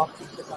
অকৃতজ্ঞতা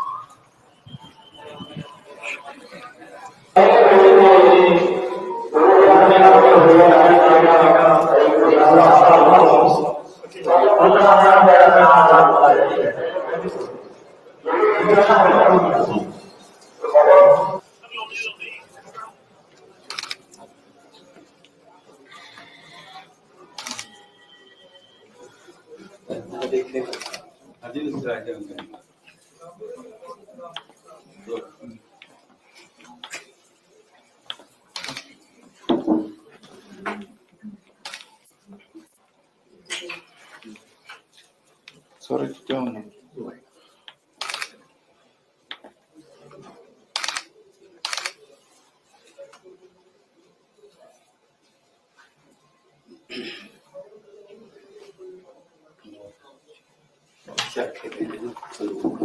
हाय hi hello mic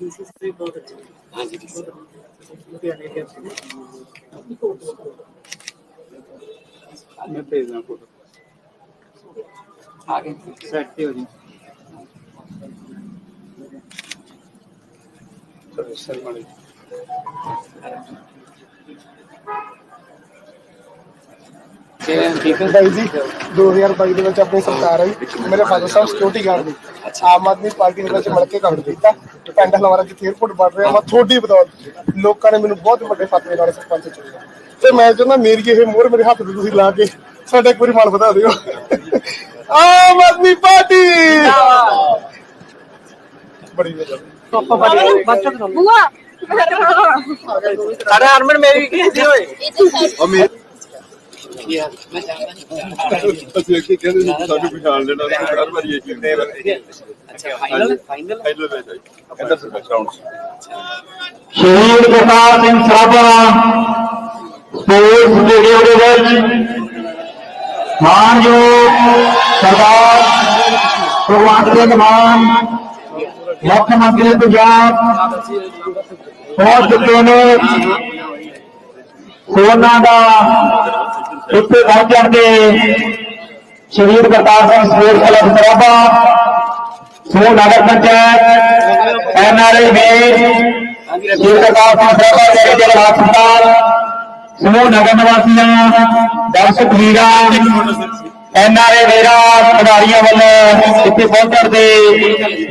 ਵੀ ਬਹੁਤ ਅੱਛੀ ਹਾਂਜੀ ਲੁਧਿਆਣੇ ਦੇ ਮੈਂ ਭੇਜਦਾ ਫੋਟੋ ਆ ਗਏ। ਸੈੱਟ ਤੇ ਹੋ ਜੀ। ਸਰ ਸਰ ਮਾੜੀ। ਬਾਈ ਜੀ 2022 ਦੇ ਵਿੱਚ ਆਪਣੀ ਸਰਕਾਰ ਆਈ। ਮੇਰੇ ਫਾਦਰ ਸਾਹਿਬ ਸਿਕਿਉਰਿਟੀ ਗਾਰਡ ਨੇ। ਆਮ ਆਦਮੀ ਪਾਰਟੀ ਦੇ ਵਿੱਚ ਮਿਲ ਕੇ ਕੰਮ ਕੀਤਾ। ਪਿੰਡ ਹਲਵਾਰਾ ਜਿੱਥੇ 에어ਪੋਰਟ ਬਣ ਰਿਹਾ ਮੈਂ ਤੁਹਾਡੀ ਬਦੌਲਤ ਲੋਕਾਂ ਨੇ ਮੈਨੂੰ ਬਹੁਤ ਵੱਡੇ ਫਤਵੇ ਨਾਲ ਸਰਪੰਚ ਚੁਣਿਆ। ਤੇ ਮੈਂ ਚਾਹੁੰਦਾ ਮੇਰੀ ਇਹ ਮੋਹਰ ਮੇਰੇ ਹੱਥ ਤੇ ਤੁਸੀਂ ਲਾ ਕੇ ਸਾਡਾ ਇੱਕ ਵਾਰੀ ਮਾਣ ਵਧਾ ਦਿਓ। ਆਮ ਆਦਮੀ ਪਾਰਟੀ! ਬੜੀ ਵਧੀਆ ਬੁਆ। ਅਰੇ ਹਰਮਨ ਮੇਰੀ ਕੀ ਸੀ ਓਏ ਅਸੀਂ ਅੱਗੇ ਕਹਿੰਦੇ ਸੀ ਸਾਨੂੰ ਪਛਾਣ ਲੈਣਾ ਸੀ ਹਰ ਵਾਰੀ ਇਹ ਚੀਜ਼ ਅੱਛਾ ਫਾਈਨਲ ਫਾਈਨਲ ਫਾਈਨਲ ਵਿੱਚ ਆਈ। ਅੰਦਰ ਸੇ background Shaheed Kartar Singh Sarabha sports stadium ਦੇ ਵਿੱਚ ਮਾਨਯੋਗ ਸਰਦਾਰ ਭਗਵੰਤ ਸਿੰਘ ਮਾਨ ਮੁੱਖ ਮੰਤਰੀ ਪੰਜਾਬ ਪਹੁੰਚ ਚੁੱਕੇ ਨੇ। ਉਹਨਾਂ ਦਾ ਇੱਥੇ ਪਹੁੰਚਣ ਤੇ ਸ਼ਹੀਦ ਕਰਤਾਰ ਸਿੰਘ ਸਪੋਰਟਸ ਕਲੱਬ ਸਰਾਭਾ ਸਮੂਹ ਨਗਰ ਪੰਚਾਇਤ, ਐਨ ਐਨਆਰਆਈ ਵੀਰ ਸ਼ਹੀਦ ਕਰਤਾਰ ਸਿੰਘ ਸਰਾਭਾ ਦੇ ਜਲ ਹਸਪਤਾਲ ਸਮੂਹ ਨਗਰ ਨਿਵਾਸੀਆਂ, ਦਰਸ਼ਕ ਵੀਰਾਂ ਐਨਆਰਏ ਵੀਰਾਂ ਖਿਡਾਰੀਆਂ ਵੱਲੋਂ ਇੱਥੇ ਪਹੁੰਚਣ ਤੇ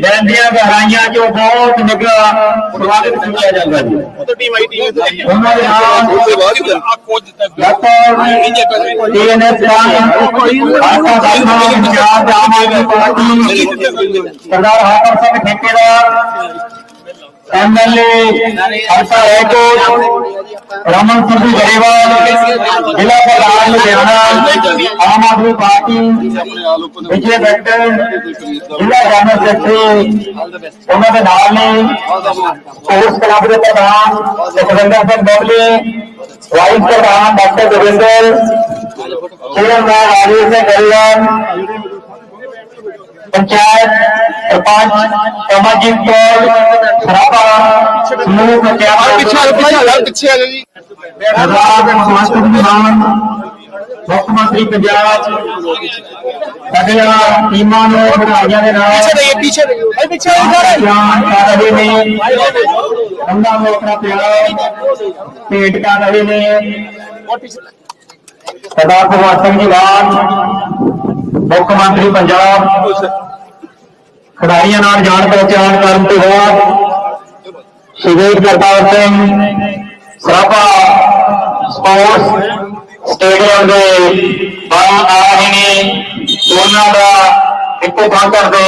ਬੈਂਦੀਆਂ ਗਹਿਰਾਈਆਂ ਚੋਂ ਬਹੁਤ ਨਿੱਘਾ ਸਵਾਗਤ ਕੀਤਾ ਜਾਂਦਾ ਜੀ। ਉਹਨਾਂ ਦੇ ਨਾਮ doctor TNS Asa Sahib Punjab Aam Aadmi party Sardar Hakam Singh Thekedar MLA ਹਲਕਾ ਰੈਕੋਟ ਰਮਨ ਸਿੰਘ ਗਰੇਵਾਲ, ਜ਼ਿਲ੍ਹਾ ਪ੍ਰਧਾਨ ਲੁਧਿਆਣਾ ਆਮ ਆਦਮੀ ਪਾਰਟੀ, ਵਿਜੇ ਬੈਠਰ ਜ਼ਿਲ੍ਹਾ ਜਨਰਲ ਸੈਕਟਰੀ, ਉਹਨਾਂ ਦੇ ਨਾਲ ਨੇ ਸਪੋਰਟਸ ਕਲੱਬ ਦੇ ਪ੍ਰਧਾਨ, ਸੁਖਵਿੰਦਰ ਸਿੰਘ ਬਬਲੀ, ਵਾਈਸ ਪ੍ਰਧਾਨ ਡਾਕਟਰ ਜੋਗਿੰਦਰ, ਚੇਅਰਮੈਨ ਰਾਜੇਸ਼ ਸਿੰਘ ਗਰੇਵਾਲ ਪੰਚਾਇਤ ਸਰਪੰਚ ਕਮਲਜੀਤ ਕੌਰ ਸਰਾਭਾ ਸਮੂਹ ਪੰਚਾਇਤ ਪਿੱਛੇ ਪਿੱਛੇ ਆ ਜੀ ਸਰਦਾਰ ਭਗਵੰਤ ਮਾਨ ਮੁੱਖ ਮੰਤਰੀ ਪੰਜਾਬ ਸਾਡੀਆਂ ਟੀਮਾਂ ਨੂੰ ਵਧਾਈਆਂ ਦੇ ਨਾਲ ਪਿੱਛੇ ਦੇ ਪਿੱਛੇ ਜਾਨ ਮੁੱਖ ਮੰਤਰੀ ਪੰਜਾਬ ਖਿਡਾਰੀਆਂ ਨਾਲ ਜਾਣ ਪਹਿਚਾਣ ਕਰਨ ਤੋਂ ਬਾਅਦ ਸ਼ਹੀਦ ਕਰਤਾਰ ਸਿੰਘ ਸਰਾਭਾ ਸਪੋਰਟਸ ਸਟੇਡੀਅਮ ਦੇ ਬਾਹਰ ਆ ਰਹੇ ਨੇ। ਉਹਨਾਂ ਦਾ ਇੱਕੋ ਬਾਂਦਰ ਦੇ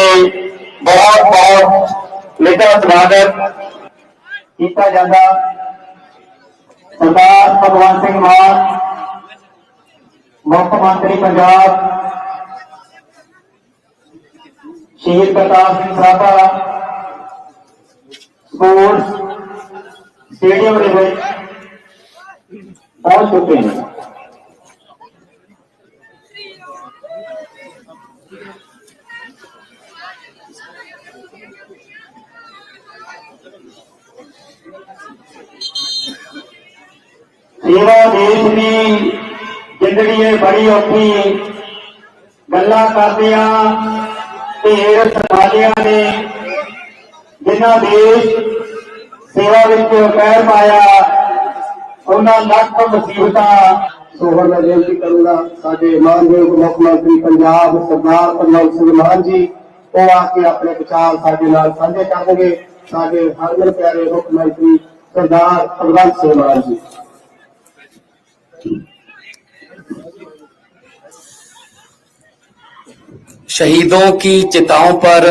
ਬਹੁਤ ਬਹੁਤ ਨਿੱਘਾ ਸਵਾਗਤ ਕੀਤਾ ਜਾਂਦਾ। ਸਰਦਾਰ ਭਗਵੰਤ ਸਿੰਘ ਮਾਨ, ਮੁੱਖ ਮੰਤਰੀ ਪੰਜਾਬ ਸ਼ਹੀਦ ਪ੍ਰਤਾਪ ਸਿੰਘ ਸਰਾਭਾ ਸਪੋਰਟਸ ਸਟੇਡੀਅਮ ਦੇ ਵਿੱਚ ਪਹੁੰਚ ਚੁੱਕੇ ਨੇ ਸੇਵਾ ਦੇਸ਼ ਦੀ ਜ਼ਿੰਦਗੀ ਹੈ ਬੜੀ ਔਖੀ ਗੱਲਾਂ ਕਰਦਿਆਂ ਢੇਰ ਸਮਾਜਿਆਂ ਨੇ ਜਿਨ੍ਹਾਂ ਦੇਸ਼ ਸੇਵਾ ਵਿੱਚ ਪੈਰ ਪਾਇਆ, ਉਹਨਾਂ ਲੱਖ ਮੁਸੀਬਤਾਂ ਸੋ ਹੁਣ ਮੈਂ ਬੇਨਤੀ ਕਰੂੰਗਾ, ਸਾਡੇ ਮਾਨਯੋਗ ਮੁੱਖ ਮੰਤਰੀ ਪੰਜਾਬ ਸਰਦਾਰ ਭਗਵੰਤ ਸਿੰਘ ਮਾਨ ਜੀ, ਉਹ ਆ ਕੇ ਆਪਣੇ ਵਿਚਾਰ ਸਾਡੇ ਨਾਲ ਸਾਂਝੇ ਕਰਨਗੇ। ਸਾਡੇ ਹਰਮਨ ਪਿਆਰੇ ਮੁੱਖ ਮੰਤਰੀ ਸਰਦਾਰ ਭਗਵੰਤ ਸਿੰਘ ਮਾਨ ਜੀ। شہیدوں کی چتاؤں پر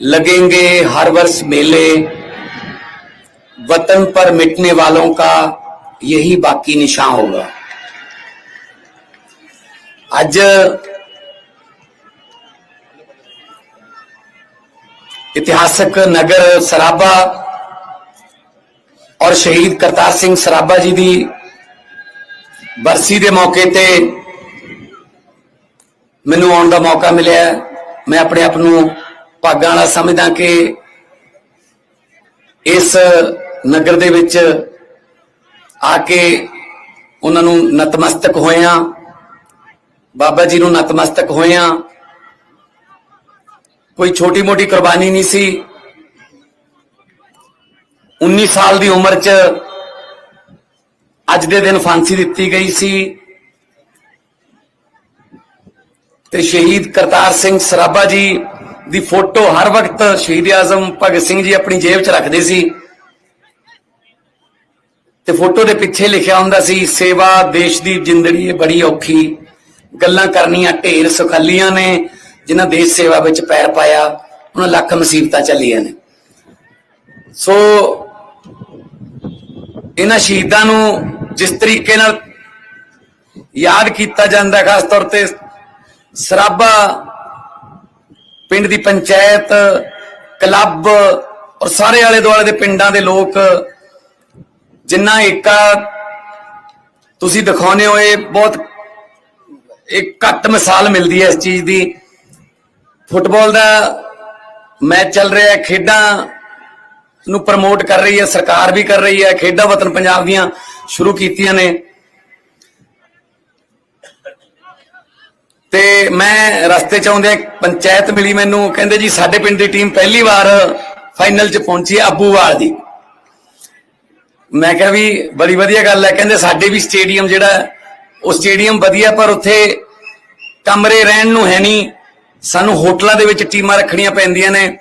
لگیں گے ہر ورس میلے۔ وطن پر مٹنے والوں کا یہی باقی نشان ہوگا۔ اج اتحاسک نگر ਸਰਾਬਾ اور شہید کرتار سنگھ ਸਰਾਬਾ جی دی برسی دے موقع تے ਮੈਨੂੰ ਆਉਣ ਦਾ ਮੌਕਾ ਮਿਲਿਆ ਮੈਂ ਆਪਣੇ ਆਪ ਨੂੰ ਭਾਗਾਂ ਵਾਲਾ ਸਮਝਦਾ ਕਿ ਇਸ ਨਗਰ ਦੇ ਵਿੱਚ ਆ ਕੇ ਉਹਨਾਂ ਨੂੰ ਨਤਮਸਤਕ ਹੋਇਆ, ਬਾਬਾ ਜੀ ਨੂੰ ਨਤਮਸਤਕ ਹੋਇਆ, ਕੋਈ ਛੋਟੀ ਮੋਟੀ ਕੁਰਬਾਨੀ ਨਹੀਂ ਸੀ। 19 ਸਾਲ ਦੀ ਉਮਰ 'ਚ ਅੱਜ ਦੇ ਦਿਨ ਫਾਂਸੀ ਦਿੱਤੀ ਗਈ ਸੀ। ਤੇ ਸ਼ਹੀਦ ਕਰਤਾਰ ਸਿੰਘ ਸਰਾਭਾ ਜੀ ਦੀ ਫੋਟੋ ਹਰ ਵਕਤ ਸ਼ਹੀਦ ਆਜ਼ਮ ਭਗਤ ਸਿੰਘ ਜੀ ਆਪਣੀ ਜੇਬ 'ਚ ਰੱਖਦੇ ਸੀ। ਤੇ ਫੋਟੋ ਦੇ ਪਿੱਛੇ ਲਿਖਿਆ ਹੁੰਦਾ ਸੀ, ਸੇਵਾ ਦੇਸ਼ ਦੀ ਜ਼ਿੰਦਗੀ ਹੈ ਬੜੀ ਔਖੀ, ਗੱਲਾਂ ਕਰਨੀਆਂ ਢੇਰ ਸੁਖਾਲੀਆਂ ਨੇ, ਜਿਨ੍ਹਾਂ ਦੇਸ਼ ਸੇਵਾ ਵਿੱਚ ਪੈਰ ਪਾਇਆ ਉਹਨਾਂ ਲੱਖ ਮੁਸੀਬਤਾਂ ਚੱਲੀਆਂ ਨੇ। ਸੋ ਇਹਨਾਂ ਸ਼ਹੀਦਾਂ ਨੂੰ ਜਿਸ ਤਰੀਕੇ ਨਾਲ ਯਾਦ ਕੀਤਾ ਜਾਂਦਾ, ਖਾਸ ਤੌਰ ਤੇ ਸਰਾਭਾ ਪਿੰਡ ਦੀ ਪੰਚਾਇਤ, ਕਲੱਬ ਔਰ ਸਾਰੇ ਆਲੇ ਦੁਆਲੇ ਦੇ ਪਿੰਡਾਂ ਦੇ ਲੋਕ ਜਿੰਨਾ ਏਕਾ ਤੁਸੀਂ ਦਿਖਾਉਨੇ ਹੋ, ਇਹ ਬਹੁਤ ਇੱਕ ਘੱਟ ਮਿਸਾਲ ਮਿਲਦੀ ਹੈ ਇਸ ਚੀਜ਼ ਦੀ। ਫੁੱਟਬਾਲ ਦਾ ਮੈਚ ਚੱਲ ਰਿਹਾ ਹੈ, ਖੇਡਾਂ ਨੂੰ ਪ੍ਰਮੋਟ ਕਰ ਰਹੀ ਹੈ, ਸਰਕਾਰ ਵੀ ਕਰ ਰਹੀ ਹੈ, ਖੇਡਾਂ ਵਤਨ ਪੰਜਾਬ ਦੀਆਂ ਸ਼ੁਰੂ ਕੀਤੀਆਂ ਨੇ। ਤੇ ਮੈਂ ਰਸਤੇ ਚ ਆਉਂਦੇ ਪੰਚਾਇਤ ਮਿਲੀ ਮੈਨੂੰ, ਕਹਿੰਦੇ ਜੀ ਸਾਡੇ ਪਿੰਡ ਦੀ ਟੀਮ ਪਹਿਲੀ ਵਾਰ ਫਾਈਨਲ ਚ ਪਹੁੰਚੀ ਹੈ ਅੱਬੂਵਾਲ ਦੀ। ਮੈਂ ਕਿਹਾ ਵੀ ਬੜੀ ਵਧੀਆ ਗੱਲ ਹੈ, ਕਹਿੰਦੇ ਸਾਡੇ ਵੀ ਸਟੇਡੀਅਮ ਜਿਹੜਾ ਉਹ ਸਟੇਡੀਅਮ ਵਧੀਆ ਪਰ ਉੱਥੇ ਕਮਰੇ ਰਹਿਣ ਨੂੰ ਹੈ ਨਹੀਂ, ਸਾਨੂੰ ਹੋਟਲਾਂ ਦੇ ਵਿੱਚ ਟੀਮਾਂ ਰੱਖਣੀਆਂ ਪੈਂਦੀਆਂ ਨੇ।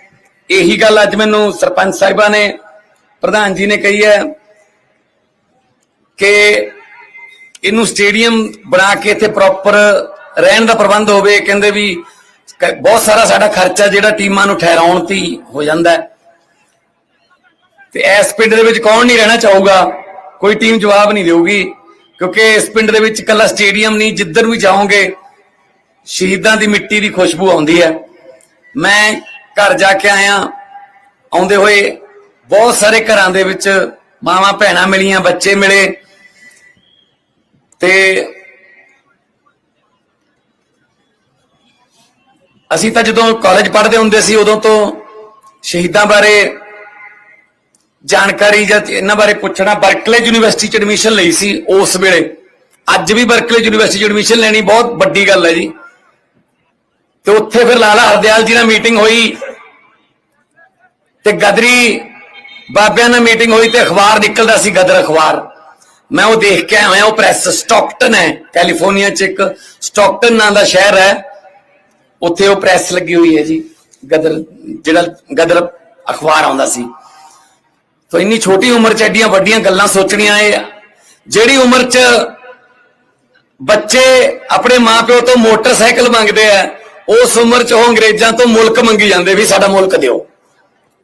ਇਹੀ ਗੱਲ ਅੱਜ ਮੈਨੂੰ ਸਰਪੰਚ ਸਾਹਿਬਾਂ ਨੇ, ਪ੍ਰਧਾਨ ਜੀ ਨੇ ਕਹੀ ਹੈ ਕਿ ਇਹਨੂੰ ਸਟੇਡੀਅਮ ਬਣਾ ਕੇ ਇੱਥੇ ਪ੍ਰੋਪਰ ਰਹਿਣ ਦਾ ਪ੍ਰਬੰਧ ਹੋਵੇ, ਕਹਿੰਦੇ ਵੀ ਬਹੁਤ ਸਾਰਾ ਸਾਡਾ ਖਰਚਾ ਜਿਹੜਾ ਟੀਮਾਂ ਨੂੰ ਠਹਿਰਾਉਣ ਤੇ ਹੋ ਜਾਂਦਾ ਤੇ ਇਸ ਪਿੰਡ ਦੇ ਵਿੱਚ ਕੌਣ ਨਹੀਂ ਰਹਿਣਾ ਚਾਹੂਗਾ? ਕੋਈ ਟੀਮ ਜਵਾਬ ਨਹੀਂ ਦੇਊਗੀ, ਕਿਉਂਕਿ ਇਸ ਪਿੰਡ ਦੇ ਵਿੱਚ ਇਕੱਲਾ ਸਟੇਡੀਅਮ ਨਹੀਂ, ਜਿੱਧਰ ਵੀ ਜਾਓਗੇ, ਸ਼ਹੀਦਾਂ ਦੀ ਮਿੱਟੀ ਦੀ ਖੁਸ਼ਬੂ ਆਉਂਦੀ ਹੈ। ਮੈਂ ਘਰ ਜਾ ਕੇ ਆਇਆ, ਆਉਂਦੇ ਹੋਏ ਬਹੁਤ ਸਾਰੇ ਘਰਾਂ ਦੇ ਵਿੱਚ ਮਾਵਾਂ ਭੈਣਾਂ ਮਿਲੀਆਂ, ਬੱਚੇ ਮਿਲੇ। ਤੇ ਅਸੀਂ ਤਾਂ ਜਦੋਂ ਕਾਲਜ ਪੜ੍ਹਦੇ ਹੁੰਦੇ ਸੀ, ਉਦੋਂ ਤੋਂ ਸ਼ਹੀਦਾਂ ਬਾਰੇ ਜਾਣਕਾਰੀ ਜਾਂ ਇਹਨਾਂ ਬਾਰੇ ਪੁੱਛਣਾ ਬਰਕਲੇ ਯੂਨੀਵਰਸਿਟੀ ਚ ਐਡਮਿਸ਼ਨ ਲਈ ਸੀ ਉਸ ਵੇਲੇ। ਅੱਜ ਵੀ ਬਰਕਲੇ ਯੂਨੀਵਰਸਿਟੀ ਚ ਐਡਮਿਸ਼ਨ ਲੈਣੀ ਬਹੁਤ ਵੱਡੀ ਗੱਲ ਹੈ ਜੀ। ਤੇ ਉੱਥੇ ਫਿਰ ਲਾਲਾ ਹਰਦਿਆਲ ਜੀ ਨਾਲ ਮੀਟਿੰਗ ਹੋਈ ਤੇ ਗਦਰੀ ਬਾਬਿਆਂ ਨਾਲ ਮੀਟਿੰਗ ਹੋਈ ਤੇ ਅਖਬਾਰ ਨਿਕਲਦਾ ਸੀ ਗਦਰ ਅਖਬਾਰ। ਮੈਂ ਉਹ ਦੇਖ ਕੇ ਆਇਆ, ਉਹ ਪ੍ਰੈਸ ਸਟਾਕਟਨ ਹੈ ਕੈਲੀਫੋਰਨੀਆ ਚ ਇੱਕ ਸਟਾਕਟਨ ਨਾਂ ਦਾ ਸ਼ਹਿਰ ਹੈ। ਉੱਥੇ ਉਹ ਪ੍ਰੈਸ ਲੱਗੀ ਹੋਈ ਹੈ ਜੀ, ਗਦਰ, ਜਿਹੜਾ ਗਦਰ ਅਖਬਾਰ ਆਉਂਦਾ ਸੀ। ਤੋ ਇੰਨੀ ਛੋਟੀ ਉਮਰ ਚ ਐਡੀਆਂ ਵੱਡੀਆਂ ਗੱਲਾਂ ਸੋਚਣੀਆਂ ਇਹ, ਜਿਹੜੀ ਉਮਰ ਚ ਬੱਚੇ ਆਪਣੇ ਮਾਪਿਓ ਤੋਂ ਮੋਟਰਸਾਈਕਲ ਮੰਗਦੇ ਆ, ਉਸ ਉਮਰ ਚ ਉਹ ਅੰਗਰੇਜ਼ਾਂ ਤੋਂ ਮੁਲਕ ਮੰਗੀ ਜਾਂਦੇ ਵੀ ਸਾਡਾ ਮੁਲਕ ਦਿਓ।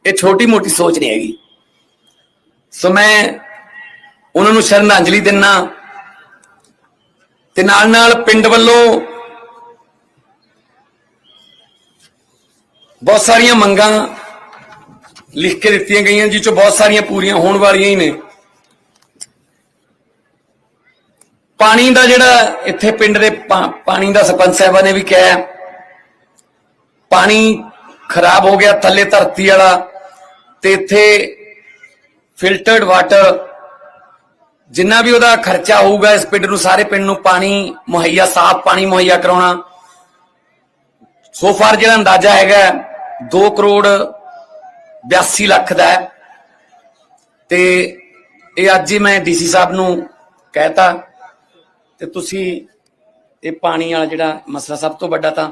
ਇਹ ਛੋਟੀ ਮੋਟੀ ਸੋਚ ਨਹੀਂ ਹੈਗੀ। ਸੋ ਮੈਂ ਉਹਨਾਂ ਨੂੰ ਸ਼ਰਧਾਂਜਲੀ ਦਿੰਨਾ, ਤੇ ਨਾਲ ਨਾਲ ਪਿੰਡ ਵੱਲੋਂ ਬਹੁਤ ਸਾਰੀਆਂ ਮੰਗਾਂ ਲਿਖ ਕੇ ਦਿੱਤੀਆਂ ਗਈਆਂ ਜਿਸ ਚੋਂ ਬਹੁਤ ਸਾਰੀਆਂ ਪੂਰੀਆਂ ਹੋਣ ਵਾਲੀਆਂ ਹੀ ਨੇ। ਪਾਣੀ ਦਾ ਜਿਹੜਾ ਇੱਥੇ ਪਿੰਡ ਦੇ ਪਾ- ਪਾਣੀ ਦਾ ਸਰਪੰਚ ਸਾਹਿਬਾਂ ਨੇ ਵੀ ਕਿਹਾ, ਪਾਣੀ ਖਰਾਬ ਹੋ ਗਿਆ, ਥੱਲੇ ਧਰਤੀ ਵਾਲਾ, ਤੇ ਇੱਥੇ ਫਿਲਟਰਡ ਵਾਟਰ, ਜਿੰਨਾ ਵੀ ਉਹਦਾ ਖਰਚਾ ਹੋਊਗਾ ਇਸ ਪਿੰਡ ਨੂੰ, ਸਾਰੇ ਪਿੰਡ ਨੂੰ ਪਾਣੀ ਮੁਹੱਈਆ, ਸਾਫ਼ ਪਾਣੀ ਮੁਹੱਈਆ ਕਰਾਉਣਾ। ਸੋ ਫਾਰ ਜਿਹੜਾ ਅੰਦਾਜ਼ਾ ਹੈਗਾ 2 ਕਰੋੜ 82 ਲੱਖ ਦਾ ਹੈ ਤੇ ਇਹ ਅੱਜ ਹੀ ਮੈਂ ਡੀਸੀ ਸਾਹਿਬ ਨੂੰ ਕਹਿਤਾ ਤੇ ਤੁਸੀਂ ਇਹ ਪਾਣੀ ਵਾਲਾ ਜਿਹੜਾ ਮਸਲਾ ਸਭ ਤੋਂ ਵੱਡਾ ਤਾਂ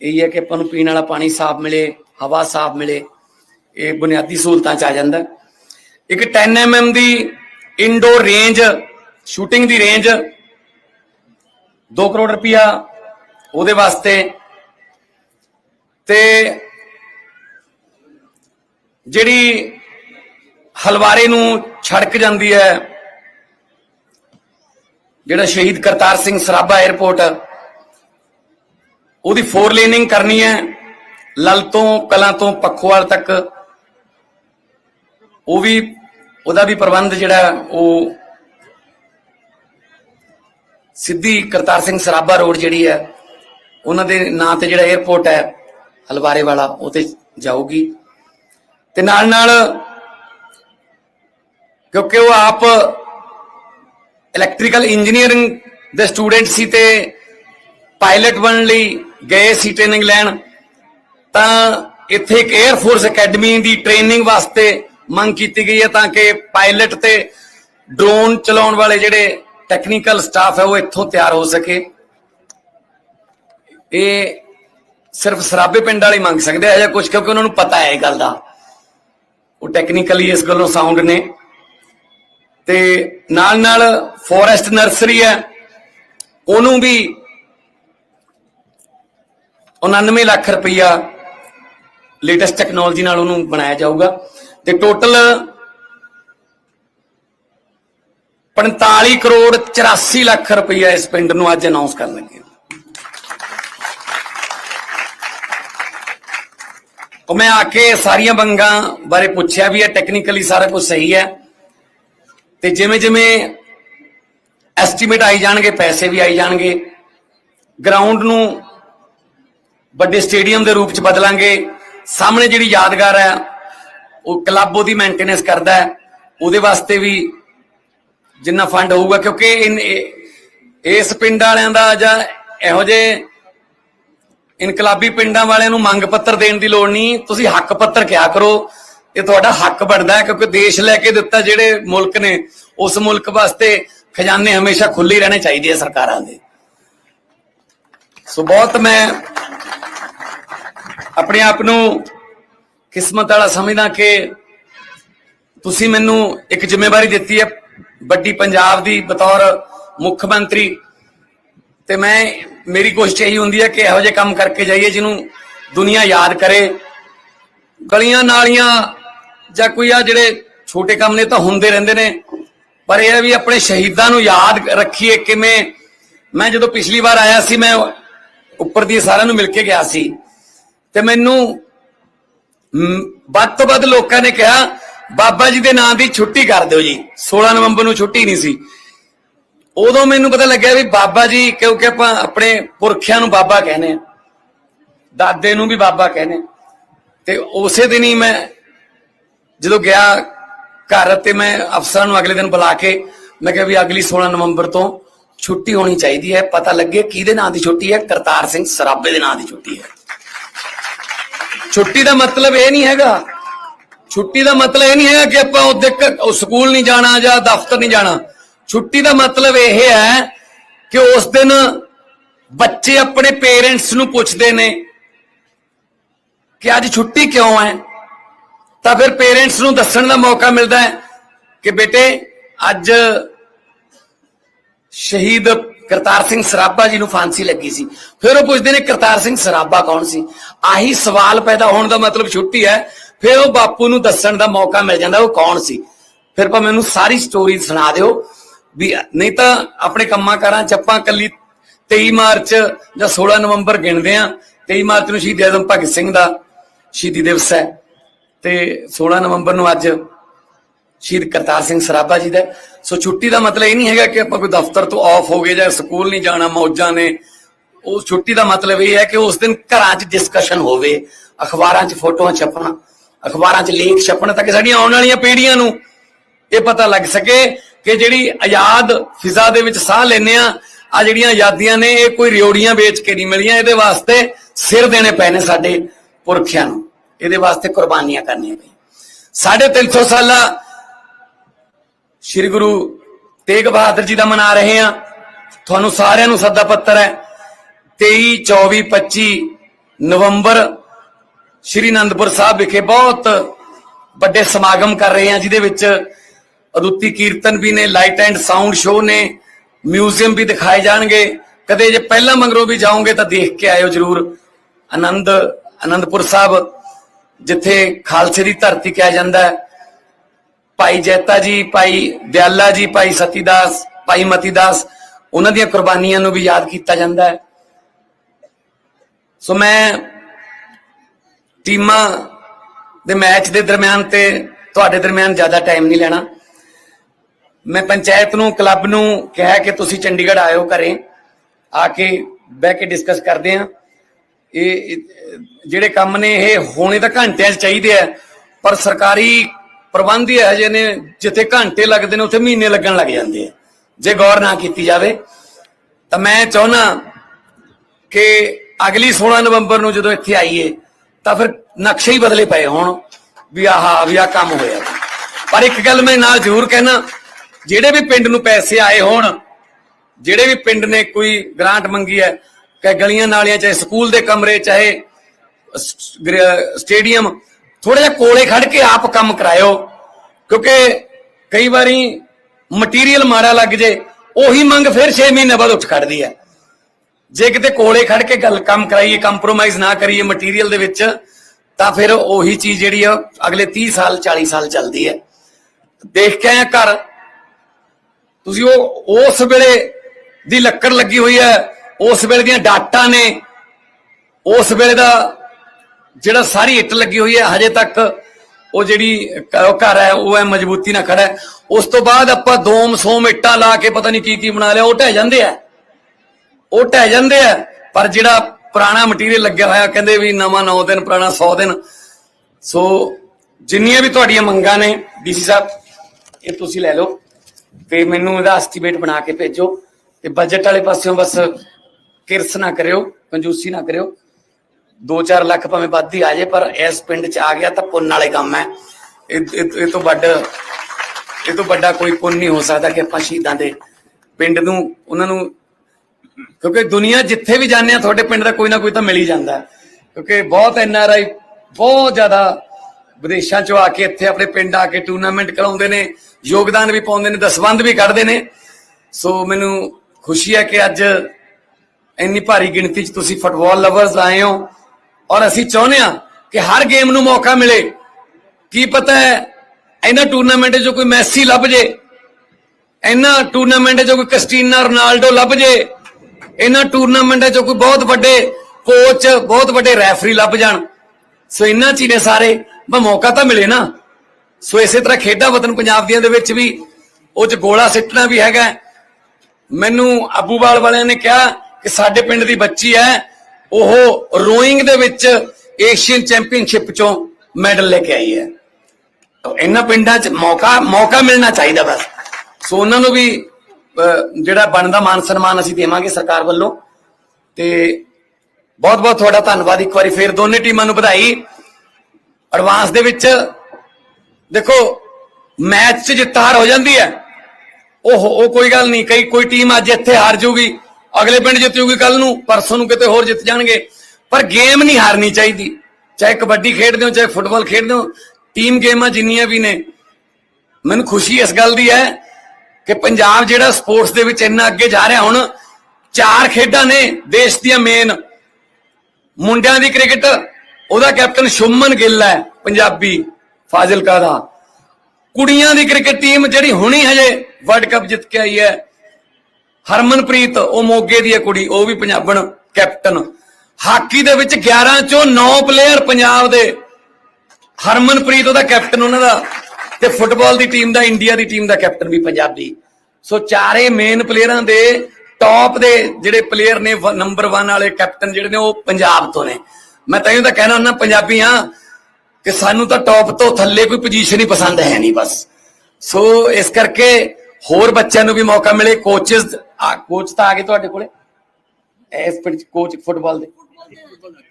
ਇਹ ਹੈ ਕਿ ਆਪਾਂ ਨੂੰ ਪੀਣ ਵਾਲਾ ਪਾਣੀ ਸਾਫ਼ ਮਿਲੇ, ਹਵਾ ਸਾਫ਼ ਮਿਲੇ, ਇਹ ਬੁਨਿਆਦੀ ਸਹੂਲਤਾਂ ਚ ਆ ਜਾਂਦਾ ਹੈ। ਇੱਕ 10 mm ਦੀ ਇਨਡੋਰ ਰੇਂਜ ਸ਼ੂਟਿੰਗ ਦੀ ਰੇਂਜ 2 ਕਰੋੜ ਰੁਪਇਆ ਉਹਦੇ ਵਾਸਤੇ ਤੇ ਜਿਹੜੀ ਹਲਵਾਰੇ ਨੂੰ ਛੜਕ ਜਾਂਦੀ ਹੈ, ਜਿਹੜਾ ਸ਼ਹੀਦ ਕਰਤਾਰ ਸਿੰਘ ਸਰਾਭਾ 에ਅਰਪੋਰਟ ਉਹਦੀ ਫੋਰ ਲੇਨਿੰਗ ਕਰਨੀ ਹੈ, ਲਲ ਤੋਂ, ਕਲਾਂ ਤੋਂ ਪੱਖੋਵਾਲ ਤੱਕ। ਉਹ ਵੀ, ਉਹਦਾ ਵੀ ਪ੍ਰਬੰਧ ਜਿਹੜਾ, ਉਹ ਸਿੱਧੀ ਕਰਤਾਰ ਸਿੰਘ ਸਰਾਭਾ ਰੋਡ ਜਿਹੜੀ ਹੈ, ਉਹਨਾਂ ਦੇ ਨਾਂ ਤੇ ਜਿਹੜਾ 에ਅਰਪੋਰਟ ਹੈ ਹਲਵਾਰੇ ਵਾਲਾ ਉਹ ਤੇ ਜਾਊਗੀ। ਤੇ ਨਾਲ ਨਾਲ ਕਿਉਂਕਿ ਉਹ ਆਪ ਇਲੈਕਟ੍ਰੀਕਲ ਇੰਜੀਨੀਅਰਿੰਗ ਦੇ ਸਟੂਡੈਂਟ ਸੀ ਤੇ ਪਾਇਲਟ ਬਣਨ ਲਈ ਗਏ ਸੀ ਟ੍ਰੇਨਿੰਗ ਲੈਣ, ਤਾਂ ਇੱਥੇ ਇੱਕ 에ਅਰ ਫੋਰਸ ਅਕੈਡਮੀ ਦੀ ਟ੍ਰੇਨਿੰਗ ਵਾਸਤੇ ਮੰਗ ਕੀਤੀ ਗਈ ਹੈ ਤਾਂ ਕਿ ਪਾਇਲਟ ਤੇ ਡਰੋਨ ਚਲਾਉਣ ਵਾਲੇ ਜਿਹੜੇ ਟੈਕਨੀਕਲ ਸਟਾਫ ਹੈ ਉਹ ਇੱਥੋਂ ਤਿਆਰ ਹੋ ਸਕੇ। ਇਹ ਸਿਰਫ ਸਰਾਬੇ ਪਿੰਡ ਵਾਲੇ ਮੰਗ ਸਕਦੇ ਆ ਜਾਂ ਕੁਝ ਕਿਉਂਕਿ ਉਹਨਾਂ ਨੂੰ ਪਤਾ ਹੈ ਇਹ ਗੱਲ ਦਾ। ਉਹ ਟੈਕਨੀਕਲੀ ਇਸ ਗੱਲੋਂ ਸਾਊਂਡ ਨੇ। ਤੇ ਨਾਲ ਨਾਲ ਫੋਰੈਸਟ ਨਰਸਰੀ ਹੈ। ਉਹਨੂੰ ਵੀ 99 ਲੱਖ ਰੁਪਈਆ ਲੇਟੈਸਟ ਟੈਕਨੋਲੋਜੀ ਨਾਲ ਉਹਨੂੰ ਬਣਾਇਆ ਜਾਊਗਾ। ਤੇ ਟੋਟਲ 45 ਕਰੋੜ 84 ਲੱਖ ਰੁਪਈਆ ਇਸ ਪਿੰਡ ਨੂੰ ਅੱਜ ਅਨਾਉਂਸ ਕਰਨ ਲੱਗੇ। ਉਹ ਮੈਂ ਆ ਕੇ ਸਾਰੀਆਂ ਬੰਗਾਂ ਬਾਰੇ ਪੁੱਛਿਆ ਵੀ ਹੈ ਟੈਕਨੀਕਲੀ ਸਾਰਾ ਕੁਝ ਸਹੀ ਹੈ। ਤੇ ਜਿਵੇਂ ਜਿਵੇਂ ਐਸਟੀਮੇਟ ਆਈ ਜਾਣਗੇ, ਪੈਸੇ ਵੀ ਆਈ ਜਾਣਗੇ ਗਰਾਊਂਡ ਨੂੰ ਵੱਡੇ ਸਟੇਡੀਅਮ ਦੇ ਰੂਪ ਚ ਬਦਲਾਂਗੇ, ਸਾਹਮਣੇ ਜਿਹੜੀ ਯਾਦਗਾਰ ਹੈ, ਉਹ ਕਲੱਬ ਉਹਦੀ ਮੇਨਟੇਨੈਂਸ ਕਰਦਾ ਹੈ, ਉਹਦੇ ਵਾਸਤੇ ਵੀ ਜਿੰਨਾ ਫੰਡ ਹੋਊਗਾ, ਕਿਉਂਕਿ ਇਨ- ਇਸ ਪਿੰਡ ਵਾਲਿਆਂ ਦਾ ਜਾਂ ਇਹੋ ਜਿਹੇ ਇਨਕਲਾਬੀ ਪਿੰਡਾਂ ਵਾਲਿਆਂ ਨੂੰ ਮੰਗ ਪੱਤਰ ਦੇਣ ਦੀ ਲੋੜ ਨਹੀਂ। ਤੁਸੀਂ ਹੱਕ ਪੱਤਰ ਕਿਹਾ ਕਰੋ? ਇਹ ਤੁਹਾਡਾ ਹੱਕ ਬਣਦਾ ਹੈ ਕਿਉਂਕਿ ਦੇਸ਼ ਲੈ ਕੇ ਦਿੱਤਾ ਜਿਹੜੇ ਮੁਲਕ ਨੇ, ਉਸ ਮੁਲਕ ਵਾਸਤੇ ਖਜ਼ਾਨੇ ਹਮੇਸ਼ਾ ਖੁੱਲੇ ਰਹਿਣੇ ਚਾਹੀਦੇ ਆ ਸਰਕਾਰਾਂ ਦੇ। ਸੋ ਬਹੁਤ ਮੈਂ ਆਪਣੇ ਆਪ ਨੂੰ ਕਿਸਮਤ ਵਾਲਾ ਸਮਝਦਾ ਕਿ ਤੁਸੀਂ ਮੈਨੂੰ ਇੱਕ ਜ਼ਿੰਮੇਵਾਰੀ ਦਿੱਤੀ ਹੈ, ਵੱਡੀ ਪੰਜਾਬ ਦੀ ਬਤੌਰ ਮੁੱਖ ਮੰਤਰੀ। ਤੇ ਮੈਂ ਮੇਰੀ ਕੋਸ਼ਿਸ਼ ਇਹੀ ਹੁੰਦੀ ਹੈ ਕਿ ਇਹੋ ਜਿਹੇ ਕੰਮ ਕਰਕੇ ਜਾਈਏ ਜਿਹਨੂੰ ਦੁਨੀਆ ਯਾਦ ਕਰੇ। ਗਲੀਆਂ ਨਾਲੀਆਂ ਜਾਂ ਕੋਈ ਆ ਜਿਹੜੇ ਛੋਟੇ ਕੰਮ ਨੇ ਤਾਂ ਹੁੰਦੇ ਰਹਿੰਦੇ ਨੇ। ਪਰ ਇਹ ਵੀ ਆਪਣੇ ਸ਼ਹੀਦਾਂ ਨੂੰ ਯਾਦ ਰੱਖੀਏ ਕਿਵੇਂ। ਮੈਂ ਜਦੋਂ ਪਿਛਲੀ ਵਾਰ ਆਇਆ ਸੀ, ਮੈਂ ਉੱਪਰ ਦੀ ਸਾਰਿਆਂ ਨੂੰ ਮਿਲ ਕੇ ਗਿਆ ਸੀ। ਤੇ ਮੈਨੂੰ ਵੱਧ ਤੋਂ ਵੱਧ ਲੋਕਾਂ ਨੇ ਕਿਹਾ, ਬਾਬਾ ਜੀ ਦੇ ਨਾਂ ਦੀ ਛੁੱਟੀ ਕਰ ਦਿਓ ਜੀ। 16 ਨਵੰਬਰ ਨੂੰ ਛੁੱਟੀ ਨਹੀਂ ਸੀ। ਉਦੋਂ ਮੈਨੂੰ ਪਤਾ ਲੱਗਿਆ ਵੀ ਬਾਬਾ ਜੀ, ਕਿਉਂਕਿ ਆਪਾਂ ਆਪਣੇ ਪੁਰਖਿਆਂ ਨੂੰ ਬਾਬਾ ਕਹਿੰਦੇ ਆ ਦਾਦੇ ਨੂੰ ਵੀ ਬਾਬਾ ਕਹਿੰਦੇ ਤੇ ਉਸੇ ਦਿਨ ਹੀ ਮੈਂ ਜਦੋਂ ਗਿਆ ਘਰ ਤੇ ਮੈਂ ਅਫਸਰਾਂ ਨੂੰ ਅਗਲੇ ਦਿਨ ਬੁਲਾ ਕੇ ਮੈਂ ਕਿਹਾ ਵੀ ਅਗਲੀ 16 ਨਵੰਬਰ ਤੋਂ ਛੁੱਟੀ ਹੋਣੀ ਚਾਹੀਦੀ ਹੈ। ਪਤਾ ਲੱਗੇ ਕਿਹਦੇ ਨਾਂ ਦੀ ਛੁੱਟੀ ਹੈ? ਕਰਤਾਰ ਸਿੰਘ ਸਰਾਬੇ ਦੇ ਨਾਂ ਦੀ ਛੁੱਟੀ ਹੈ। ਛੁੱਟੀ ਦਾ ਮਤਲਬ ਇਹ ਨਹੀਂ ਹੈਗਾ। ਛੁੱਟੀ ਦਾ ਮਤਲਬ ਇਹ ਨਹੀਂ ਹੈਗਾ ਕਿ ਆਪਾਂ ਉਹਦੇ ਸਕੂਲ ਨਹੀਂ ਜਾਣਾ ਜਾਂ ਦਫ਼ਤਰ ਨਹੀਂ ਜਾਣਾ। ਛੁੱਟੀ ਦਾ ਮਤਲਬ ਇਹ ਹੈ ਕਿ ਉਸ ਦਿਨ ਬੱਚੇ ਆਪਣੇ ਪੇਰੈਂਟਸ ਨੂੰ ਪੁੱਛਦੇ ਨੇ ਕਿ ਅੱਜ ਛੁੱਟੀ ਕਿਉਂ ਹੈ? ਤਾਂ ਫਿਰ ਪੇਰੈਂਟਸ ਨੂੰ ਦੱਸਣ ਦਾ ਮੌਕਾ ਮਿਲਦਾ ਹੈ ਕਿ ਬੇਟੇ, ਅੱਜ ਸ਼ਹੀਦ ਕਰਤਾਰ ਸਿੰਘ ਸਰਾਭਾ ਜੀ ਨੂੰ ਫਾਂਸੀ ਲੱਗੀ ਸੀ। ਫਿਰ ਉਹ ਪੁੱਛਦੇ ਨੇ, ਕਰਤਾਰ ਸਿੰਘ ਸਰਾਭਾ ਕੌਣ ਸੀ? ਆਹੀ ਸਵਾਲ ਪੈਦਾ ਹੋਣ ਦਾ ਮਤਲਬ ਛੁੱਟੀ ਹੈ। ਫਿਰ ਉਹ ਬਾਪੂ ਨੂੰ ਦੱਸਣ ਦਾ ਮੌਕਾ ਮਿਲ ਜਾਂਦਾ, ਉਹ ਕੌਣ ਸੀ? ਫਿਰ ਭਾਵੇਂ ਮੈਨੂੰ ਸਾਰੀ ਸਟੋਰੀ ਸੁਣਾ ਦਿਓ। ਵੀ ਨਹੀਂ ਤਾਂ ਆਪਣੇ ਕੰਮਾਂ ਕਾਰਾਂ ਚ ਆਪਾਂ ਕੱਲੀ 23 ਮਾਰਚ ਜਾਂ 16 ਨਵੰਬਰ ਗਿਣਦੇ ਆ 23 ਮਾਰਚ ਨੂੰ ਸ਼ਹੀਦ ਆਜ਼ਮ ਭਗਤ ਸਿੰਘ ਦਾ ਸ਼ਹੀਦੀ ਦਿਵਸ ਹੈ ਤੇ 16 ਨਵੰਬਰ ਨੂੰ ਅੱਜ ਸ਼ਹੀਦ ਕਰਤਾਰ ਸਿੰਘ ਸਰਾਭਾ ਜੀ ਦਾ ਸੋ ਛੁੱਟੀ ਦਾ ਮਤਲਬ ਇਹ ਨਹੀਂ ਹੈਗਾ ਕਿ ਆਪਾਂ ਕੋਈ ਦਫ਼ਤਰ ਤੋਂ ਆਫ ਹੋ ਗਏ ਜਾਂ ਸਕੂਲ ਨਹੀਂ ਜਾਣਾ, ਮੌਜਾਂ ਨੇ। ਉਹ ਛੁੱਟੀ ਦਾ ਮਤਲਬ ਇਹ ਹੈ ਕਿ ਉਸ ਦਿਨ ਘਰਾਂ 'ਚ ਡਿਸਕਸ਼ਨ ਹੋਵੇ, ਅਖਬਾਰਾਂ 'ਚ ਫੋਟੋਆਂ ਛਪਣਾ, ਅਖਬਾਰਾਂ 'ਚ ਲੇਖ ਛਪਣ ਤਾਂ ਕਿ ਸਾਡੀਆਂ ਆਉਣ ਵਾਲੀਆਂ ਪੀੜ੍ਹੀਆਂ ਨੂੰ ਇਹ ਪਤਾ ਲੱਗ ਸਕੇ ਕਿ ਜਿਹੜੀ ਆਜ਼ਾਦ ਫਿਜ਼ਾ ਦੇ ਵਿੱਚ ਸਾਹ ਲੈਨੇ ਆ ਆ ਜਿਹੜੀਆਂ ਆਜ਼ਾਦੀਆਂ ਨੇ, ਇਹ ਕੋਈ ਰਿਓੜੀਆਂ ਵੇਚ ਕੇ ਨਹੀਂ ਮਿਲੀਆਂ। ਇਹਦੇ ਵਾਸਤੇ ਸਿਰ ਦੇਣੇ ਪਏ ਨੇ ਸਾਡੇ ਪੁਰਖਿਆਂ ਨੂੰ। ਇਹਦੇ ਵਾਸਤੇ ਕੁਰਬਾਨੀਆਂ ਕਰਨੀਆਂ ਪਈਆਂ। ਸਾਢੇ 300 ਸਾਲਾ ਸ੍ਰੀ ਗੁਰੂ ਤੇਗ ਬਹਾਦਰ ਜੀ ਦਾ ਮਨਾ ਰਹੇ ਆ ਤੁਹਾਨੂੰ ਸਾਰਿਆਂ ਨੂੰ ਸੱਦਾ ਪੱਤਰ ਹੈ 23 24 25 ਨਵੰਬਰ ਸ਼੍ਰੀ ਅਨੰਦਪੁਰ ਸਾਹਿਬ ਵਿਖੇ ਬਹੁਤ ਵੱਡੇ ਸਮਾਗਮ ਕਰ ਰਹੇ ਆ ਜਿਹਦੇ ਵਿੱਚ ਅਦੁੱਤੀ ਕੀਰਤਨ ਵੀ ਨੇ ਲਾਈਟ ਐਂਡ ਸਾਊਂਡ ਸ਼ੋਅ ਨੇ ਮਿਊਜ਼ੀਅਮ ਵੀ ਦਿਖਾਏ ਜਾਣਗੇ। ਕਦੇ ਜੇ ਪਹਿਲਾਂ ਮੰਗਰੋ ਵੀ ਜਾਓਗੇ ਤਾਂ ਦੇਖ ਕੇ ਆਇਓ ਜਰੂਰ। ਆਨੰਦ, ਆਨੰਦਪੁਰ ਸਾਹਿਬ, ਜਿੱਥੇ ਖਾਲਸੇ ਦੀ ਧਰਤੀ ਕਿਹਾ ਜਾਂਦਾ ਹੈ। ਭਾਈ ਜੈਤਾ ਜੀ, ਭਾਈ ਦਿਆਲਾ ਜੀ, ਭਾਈ ਸਤੀਦਾਸ, ਭਾਈ ਮਤੀਦਾਸ, ਉਹਨਾਂ ਦੀਆਂ ਕੁਰਬਾਨੀਆਂ ਨੂੰ ਵੀ ਯਾਦ ਕੀਤਾ ਜਾਂਦਾ ਹੈ। ਸੋ ਮੈਂ ਟੀਮਾਂ ਦੇ ਮੈਚ ਦੇ ਦਰਮਿਆਨ ਤੇ ਤੁਹਾਡੇ ਦਰਮਿਆਨ ਜ਼ਿਆਦਾ ਟਾਈਮ ਨਹੀਂ ਲੈਣਾ। ਮੈਂ ਪੰਚਾਇਤ ਨੂੰ, ਕਲੱਬ ਨੂੰ ਕਿਹਾ ਕਿ ਤੁਸੀਂ ਚੰਡੀਗੜ੍ਹ ਆਇਓ ਘਰੇ, ਆ ਕੇ ਬਹਿ ਕੇ ਡਿਸਕਸ ਕਰਦੇ ਆ। ਇਹ ਜਿਹੜੇ ਕੰਮ ਨੇ, ਇਹ ਹੋਣੇ ਤਾਂ ਘੰਟਿਆਂ 'ਚ ਚਾਹੀਦੇ ਆ, ਪਰ ਸਰਕਾਰੀ ਪ੍ਰਬੰਧ ਹੀ ਇਹੋ ਨੇ, ਜਿੱਥੇ ਘੰਟੇ ਲੱਗਦੇ ਨੇ, ਉੱਥੇ ਮਹੀਨੇ ਲੱਗਣ ਲੱਗ ਜਾਂਦੇ ਆ। ਜੇ ਗੌਰ ਨਾ ਕੀਤੀ ਜਾਵੇ, ਤਾਂ ਮੈਂ ਚਾਹੁੰਦਾ ਕਿ ਅਗਲੀ 16 ਨਵੰਬਰ ਨੂੰ ਜਦੋਂ ਇੱਥੇ ਆਈਏ, ਤਾਂ ਫਿਰ ਨਕਸ਼ੇ ਹੀ ਬਦਲੇ ਪਏ ਹੋਣ, ਵੀ ਆਹ ਵੀ ਆਹ ਕੰਮ ਹੋਇਆ। ਪਰ ਇੱਕ ਗੱਲ ਮੈਂ ਨਾਲ ਜ਼ਰੂਰ ਕਹਿਣਾ ਜਿਹੜੇ ਵੀ ਪਿੰਡ ਨੂੰ ਪੈਸੇ ਆਏ ਹੋਣ, ਜਿਹੜੇ ਵੀ ਪਿੰਡ ਨੇ ਕੋਈ ਗ੍ਰਾਂਟ ਮੰਗੀ ਹੈ ਕਿ ਗਲੀਆਂ ਨਾਲੀਆਂ, ਚਾਹੇ ਸਕੂਲ ਦੇ ਕਮਰੇ, ਚਾਹੇ ਸਟੇਡੀਅਮ ਥੋੜਾ ਜਿਹਾ ਕੋਲੇ ਖੜ ਕੇ ਆਪ ਕੰਮ ਕਰਾਇਓ। ਕਿਉਂਕਿ ਕਈ ਵਾਰੀ ਮਟੀਰੀਅਲ ਮਾੜਾ ਲੱਗ ਜੇ, ਉਹੀ ਮੰਗ ਫਿਰ 6 ਮਹੀਨੇ ਬਾਅਦ ਉੱਠ ਖੜਦੀ ਹੈ। ਜੇ ਕਿਤੇ ਕੋਲੇ ਖੜ ਕੇ ਗੱਲ ਕੰਮ ਕਰਾਈਏ ਕੰਪਰੋਮਾਈਜ਼ ਨਾ ਕਰੀਏ ਮਟੀਰੀਅਲ ਦੇ ਵਿੱਚ, ਤਾਂ ਫਿਰ ਉਹੀ ਚੀਜ਼ ਜਿਹੜੀ ਆ, ਅਗਲੇ 30 ਸਾਲ 40 ਸਾਲ ਚੱਲਦੀ ਹੈ। ਦੇਖ ਕੇ ਆਇਆ ਘਰ ਤੁਸੀਂ ਉਹ, ਉਸ ਵੇਲੇ ਦੀ ਲੱਕੜ ਲੱਗੀ ਹੋਈ ਹੈ, ਉਸ ਵੇਲੇ ਦੀਆਂ ਡਾਟਾਂ ਨੇ, ਉਸ ਵੇਲੇ ਦਾ ਜਿਹੜਾ ਸਾਰੀ ਇੱਟ ਲੱਗੀ ਹੋਈ ਹੈ, ਹਜੇ ਤੱਕ ਉਹ ਜਿਹੜੀ ਘਰ ਹੈ, ਉਹ ਹੈ ਮਜ਼ਬੂਤੀ ਨਾਲ ਖੜਾ ਹੈ। ਉਸ ਤੋਂ ਬਾਅਦ ਆਪਾਂ ਦੋਮ ਸੋਮ ਇੱਟਾਂ ਲਾ ਕੇ ਪਤਾ ਨਹੀਂ ਕੀ ਕੀ ਬਣਾ ਲਿਆ, ਉਹ ਢਹਿ ਜਾਂਦੇ ਆ। ਉਹ ਢਹਿ ਜਾਂਦੇ ਆ, ਪਰ ਜਿਹੜਾ ਪੁਰਾਣਾ ਮਟੀਰੀਅਲ ਲੱਗਿਆ ਹੋਇਆ, ਕਹਿੰਦੇ ਵੀ ਨਵਾਂ 9 ਦਿਨ, ਪੁਰਾਣਾ 100 ਦਿਨ। ਸੋ ਜਿੰਨੀਆਂ ਵੀ ਤੁਹਾਡੀਆਂ ਮੰਗਾਂ ਨੇ, ਡੀਸੀ ਸਾਹਿਬ, ਇਹ ਤੁਸੀਂ ਲੈ ਲਓ। ਤੇ ਮੈਨੂੰ ਇਹਦਾ ਐਸਟੀਮੇਟ ਬਣਾ ਕੇ ਭੇਜੋ ਤੇ ਬਜਟ ਵਾਲੇ ਪਾਸਿਓਂ ਬਸ ਕਿਰਸ ਨਾ ਕਰਿਓ, ਕੰਜੂਸੀ ਨਾ ਕਰਿਓ। 2-4 ਲੱਖ ਭਾਵੇਂ ਵੱਧ ਹੀ ਆ ਜੇ ਪਰ ਇਸ ਪਿੰਡ ਚ ਆ ਗਿਆ ਤਾਂ ਪੁੰਨ ਵਾਲੇ ਕੰਮ ਹੈ। ਇਹ ਤੋਂ ਵੱਡ, ਇਹ ਤੋਂ ਵੱਡਾ ਕੋਈ ਪੁੰਨ ਨਹੀਂ ਹੋ ਸਕਦਾ ਕਿ ਆਪਾਂ ਸ਼ਹੀਦਾਂ ਦੇ ਪਿੰਡ ਨੂੰ, ਉਹਨਾਂ ਨੂੰ, ਕਿਉਂਕਿ ਦੁਨੀਆ ਜਿੱਥੇ ਵੀ ਜਾਂਦੇ ਆ, ਤੁਹਾਡੇ ਪਿੰਡ ਦਾ ਕੋਈ ਨਾ ਕੋਈ ਤਾਂ ਮਿਲ ਹੀ ਜਾਂਦਾ ਕਿਉਂਕਿ ਬਹੁਤ ਐਨ ਆਰ ਆਈ ਬਹੁਤ ਜ਼ਿਆਦਾ ਵਿਦੇਸ਼ਾਂ ਚੋਂ ਆ ਕੇ ਇੱਥੇ ਆਪਣੇ ਪਿੰਡ ਆ ਕੇ ਟੂਰਨਾਮੈਂਟ ਕਰਾਉਂਦੇ ਨੇ। ਯੋਗਦਾਨ ਵੀ ਪਾਉਂਦੇ ਨੇ ਦਸਵੰਦ ਵੀ ਕੱਢਦੇ ਨੇ। ਸੋ ਮੈਨੂੰ ਖੁਸ਼ੀ ਹੈ ਕਿ ਅੱਜ ਇੰਨੀ ਭਾਰੀ ਗਿਣਤੀ 'ਚ ਤੁਸੀਂ ਫੁੱਟਬਾਲ ਲਵਰਸ ਆਏ ਹੋ। ਔਰ ਅਸੀਂ ਚਾਹੁੰਦੇ ਹਾਂ ਕਿ ਹਰ ਗੇਮ ਨੂੰ ਮੌਕਾ ਮਿਲੇ। ਕੀ ਪਤਾ ਹੈ, ਇਹਨਾਂ ਟੂਰਨਾਮੈਂਟ 'ਚ ਕੋਈ ਮੈਸੀ ਲੱਭ ਜੇ, ਇਹਨਾਂ ਟੂਰਨਾਮੈਂਟ 'ਚ ਕੋਈ ਕ੍ਰਿਸਟੀਨਾ ਰੋਨਾਲਡੋ ਲੱਭ ਜੇ, ਇਹਨਾਂ ਟੂਰਨਾਮੈਂਟਾਂ 'ਚ ਕੋਈ ਬਹੁਤ ਵੱਡੇ ਕੋਚ ਬਹੁਤ ਵੱਡੇ ਰੈਫਰੀ ਲੱਭ ਜਾਣ। ਸੋ ਇਹਨਾਂ ਚੀਨੇ ਸਾਰੇ ਬਾ ਮੌਕਾ ਤਾਂ ਮਿਲੇ ਨਾ। ਸੋ ਇਸੇ ਤਰ੍ਹਾਂ ਖੇਡਾਂ ਵਤਨ ਪੰਜਾਬ ਦੀਆਂ ਦੇ ਵਿੱਚ ਵੀ ਉਹ 'ਚ ਗੋਲਾ ਸਿੱਟਣਾ ਵੀ ਹੈਗਾ। ਹੈ। ਮੈਨੂੰ ਅਬੂਵਾਲ ਵਾਲਿਆਂ ਨੇ ਕਿਹਾ ਕਿ ਸਾਡੇ ਪਿੰਡ ਦੀ ਬੱਚੀ ਹੈ, ਉਹ ਰੋਇੰਗ ਦੇ ਵਿੱਚ ਏਸ਼ੀਅਨ ਚੈਂਪੀਅਨਸ਼ਿਪ ਚੋਂ ਮੈਡਲ ਲੈ ਕੇ ਆਈ ਹੈ। ਇਹਨਾਂ ਪਿੰਡਾਂ 'ਚ ਮੌਕਾ ਮੌਕਾ ਮਿਲਣਾ ਚਾਹੀਦਾ ਬਸ। ਸੋ ਉਹਨਾਂ ਨੂੰ ਵੀ ਜਿਹੜਾ ਬਣਦਾ ਮਾਨ ਸਨਮਾਨ ਅਸੀਂ ਦੇਵਾਂਗੇ ਸਰਕਾਰ ਵੱਲੋਂ। ਤੇ ਬਹੁਤ ਬਹੁਤ ਤੁਹਾਡਾ ਧੰਨਵਾਦ। ਇੱਕ ਵਾਰੀ ਫੇਰ ਦੋਨੇ ਟੀਮਾਂ ਨੂੰ ਵਧਾਈ। ਐਡਵਾਂਸ ਦੇ ਵਿੱਚ ਦੇਖੋ, ਮੈਚ 'ਚ ਜਿੱਤ ਹਾਰ ਹੋ ਜਾਂਦੀ ਹੈ ਉਹ ਉਹ ਕੋਈ ਗੱਲ ਨਹੀਂ, ਕਈ, ਕੋਈ ਟੀਮ ਅੱਜ ਇੱਥੇ ਹਾਰ ਜਾਊਗੀ, ਅਗਲੇ ਪਿੰਡ ਜਿੱਤ ਜਾਊਗੀ ਕੱਲ ਨੂੰ, ਪਰਸੋਂ ਨੂੰ ਕਿਤੇ ਹੋਰ ਜਿੱਤ ਜਾਣਗੇ, ਪਰ ਗੇਮ ਨਹੀਂ ਹਾਰਨੀ ਚਾਹੀਦੀ। ਚਾਹੇ ਕਬੱਡੀ ਖੇਡਦੇ ਹੋ, ਚਾਹੇ ਫੁੱਟਬਾਲ ਖੇਡਦੇ ਹੋ ਟੀਮ ਗੇਮਾਂ ਜਿੰਨੀਆਂ ਵੀ ਨੇ, ਮੈਨੂੰ ਖੁਸ਼ੀ ਇਸ ਗੱਲ ਦੀ ਹੈ ਕਿ ਪੰਜਾਬ ਜਿਹੜਾ ਸਪੋਰਟਸ ਦੇ ਵਿੱਚ ਇੰਨਾ ਅੱਗੇ ਜਾ ਰਿਹਾ ਹੁਣ, ਚਾਰ ਖੇਡਾਂ ਨੇ ਦੇਸ਼ ਦੀਆਂ ਮੇਨ ਮੁੰਡਿਆਂ ਦੀ ਕ੍ਰਿਕਟ, ਉਹਦਾ ਕੈਪਟਨ ਸ਼ੁਮਨ ਗਿੱਲ ਹੈ, ਪੰਜਾਬੀ। ਫਾਜ਼ਿਲਕਾ ਦਾ। ਕੁੜੀਆਂ ਦੀ ਕ੍ਰਿਕਟ ਟੀਮ ਜਿਹੜੀ ਹੁਣੀ ਹਜੇ ਵਰਲਡ ਕੱਪ ਜਿੱਤ ਕੇ ਆਈ ਹੈ। ਹਰਮਨਪ੍ਰੀਤ, ਉਹ ਮੋਗੇ ਦੀ ਹੈ ਕੁੜੀ, ਉਹ ਵੀ ਪੰਜਾਬਣ ਕੈਪਟਨ। ਹਾਕੀ ਦੇ ਵਿੱਚ 11 ਚੋਂ 9 ਪਲੇਅਰ ਪੰਜਾਬ ਦੇ। ਹਰਮਨਪ੍ਰੀਤ ਉਹਦਾ ਕੈਪਟਨ ਉਹਨਾਂ ਦਾ। ਤੇ ਫੁੱਟਬਾਲ ਦੀ ਟੀਮ ਦਾ, ਇੰਡੀਆ ਦੀ ਟੀਮ ਦਾ ਕੈਪਟਨ ਵੀ ਪੰਜਾਬੀ। ਸੋ ਚਾਰੇ ਮੇਨ ਪਲੇਅਰਾਂ ਦੇ ਟੌਪ ਦੇ ਜਿਹੜੇ ਪਲੇਅਰ ਨੇ ਨੰਬਰ 1 ਵਾਲੇ ਕੈਪਟਨ ਜਿਹੜੇ ਨੇ, ਉਹ ਪੰਜਾਬ ਤੋਂ ਨੇ। ਮੈਂ ਤਾਂ ਇਹ ਤਾਂ ਕਹਿਣਾ ਹੁੰਦਾ, ਪੰਜਾਬੀ ਹਾਂ। ਕਿ ਸਾਨੂੰ ਤਾਂ ਟੌਪ ਤੋਂ ਥੱਲੇ ਕੋਈ ਪੋਜੀਸ਼ਨ ਹੀ ਪਸੰਦ ਹੈ ਨਹੀਂ ਬਸ ਸੋ ਇਸ ਕਰਕੇ ਹੋਰ ਬੱਚਿਆਂ ਨੂੰ ਵੀ ਮੌਕਾ ਮਿਲੇ ਕੋਚਸ ਕੋਚ ਤਾਂ ਆ ਗਏ ਤੁਹਾਡੇ ਕੋਲੇ ਇਸ ਕੋਚ ਫੁੱਟਬਾਲ ਦੇ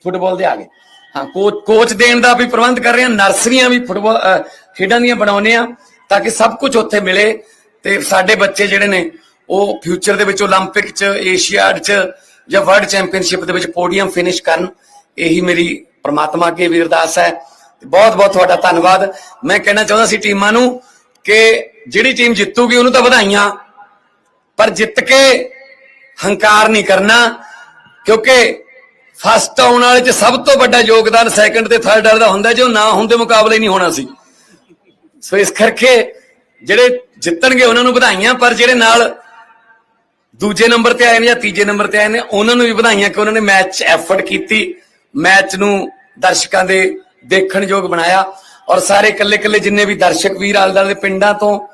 ਫੁੱਟਬਾਲ ਦੇ ਆ ਗਏ ਹਾਂ ਕੋਚ ਕੋਚ ਦੇਣ ਦਾ ਵੀ ਪ੍ਰਬੰਧ ਕਰ ਰਹੇ ਹਾਂ ਨਰਸਰੀਆਂ ਵੀ ਫੁੱਟਬਾਲ ਅਹ, ਖੇਡਾਂ ਦੀਆਂ ਬਣਾਉਨੇ ਆ ਤਾਂ ਕਿ ਸਭ ਕੁਝ ਉੱਥੇ ਮਿਲੇ ਤੇ ਸਾਡੇ ਬੱਚੇ ਜਿਹੜੇ ਨੇ ਉਹ ਫਿਊਚਰ ਦੇ ਵਿੱਚ 올림픽 ਚ ਏਸ਼ੀਆਡ ਚ ਜਾਂ ਵਰਲਡ ਚੈਂਪੀਅਨਸ਼ਿਪ ਦੇ ਵਿੱਚ ਪੋਡੀਅਮ ਫਿਨਿਸ਼ ਕਰਨ ਇਹੀ ਮੇਰੀ ਪ੍ਰਮਾਤਮਾ ਅੱਗੇ ਵੀ ਅਰਦਾਸ ਹੈ ਬਹੁਤ ਬਹੁਤ ਤੁਹਾਡਾ ਧੰਨਵਾਦ। ਮੈਂ ਕਹਿਣਾ ਚਾਹੁੰਦਾ ਸੀ ਟੀਮਾਂ ਨੂੰ ਕਿ ਜਿਹੜੀ ਟੀਮ ਜਿੱਤੂਗੀ ਉਹਨੂੰ ਤਾਂ ਵਧਾਈਆਂ, ਪਰ ਜਿੱਤ ਕੇ ਹੰਕਾਰ ਨਹੀਂ ਕਰਨਾ, ਕਿਉਂਕਿ ਫਸਟ ਆਉਣ ਵਾਲੇ ਚ ਸਭ ਤੋਂ ਵੱਡਾ ਯੋਗਦਾਨ ਸੈਕੰਡ ਤੇ ਥਰਡ ਵਾਲੇ ਦਾ ਹੁੰਦਾ ਜੋ ਨਾ ਹੁੰਦੇ ਮੁਕਾਬਲੇ ਨਹੀਂ ਹੋਣਾ ਸੀ। ਸੋ ਇਸ ਕਰਕੇ ਜਿਹੜੇ ਜਿੱਤਣਗੇ ਉਹਨਾਂ ਨੂੰ ਵਧਾਈਆਂ, ਪਰ ਜਿਹੜੇ ਨਾਲ ਦੂਜੇ ਨੰਬਰ ਤੇ ਆਏ ਨੇ ਜਾਂ ਤੀਜੇ ਨੰਬਰ ਤੇ ਆਏ ਨੇ, ਉਹਨਾਂ ਨੂੰ ਵੀ ਵਧਾਈਆਂ ਕਿ ਉਹਨਾਂ ਨੇ ਮੈਚ 'ਚ ਐਫਰਟ ਕੀਤੀ। ਮੈਚ ਨੂੰ ਦਰਸ਼ਕਾਂ ਦੇ ਦੇਖਣਯੋਗ ਬਣਾਇਆ ਔਰ ਸਾਰੇ ਇਕੱਲੇ ਇਕੱਲੇ ਜਿੰਨੇ ਵੀ ਦਰਸ਼ਕ ਵੀਰ ਆਲੇ ਦੁਆਲੇ ਦੇ ਪਿੰਡਾਂ ਤੋਂ